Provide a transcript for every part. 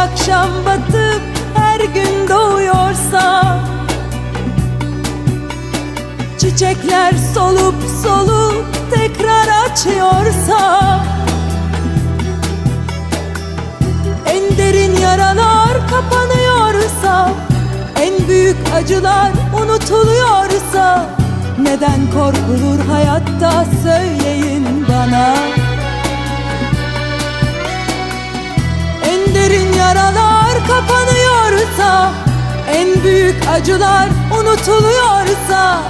Akşam batıp her gün doğuyorsa Çiçekler solup solup tekrar açıyorsa En derin yaralar kapanıyorsa En büyük acılar unutuluyorsa Neden korkulur hayatta söyleyin bana En büyük acılar unutuluyorsa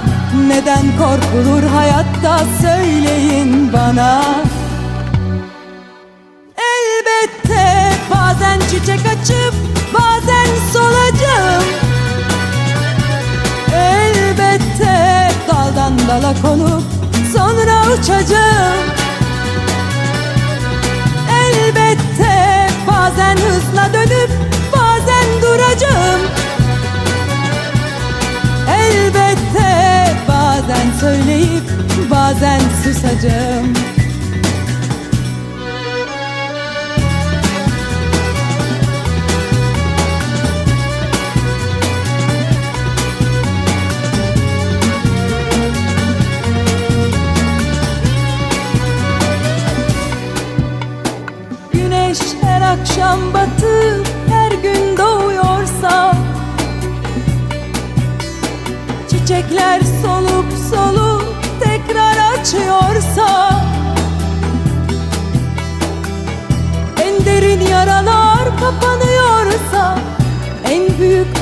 Neden korkulur hayatta söyleyin bana. Elbette bazen çiçek açıp bazen solacağım Elbette daldan dala konup sonra uçacağım bazen susacağım. Güneş her akşam batıp her gün doğuyorsa. Çiçekler solup solup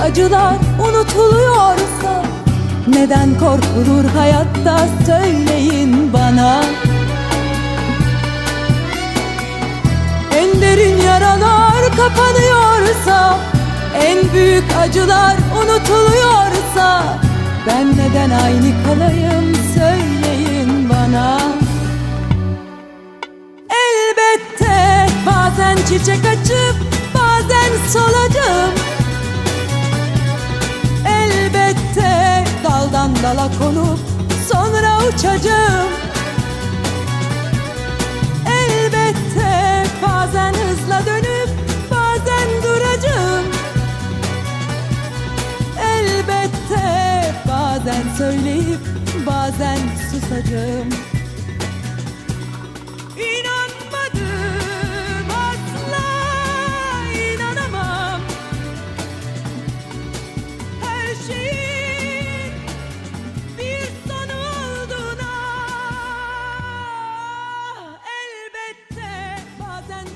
acılar unutuluyorsa Neden korkulur hayatta söyleyin bana. En derin yaralar kapanıyorsa En büyük acılar unutuluyorsa Ben neden aynı kalayım söyleyin bana. Elbette bazen çiçek açıp bazen solacağım daldan dala konup sonra uçacağım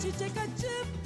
çiçek açıp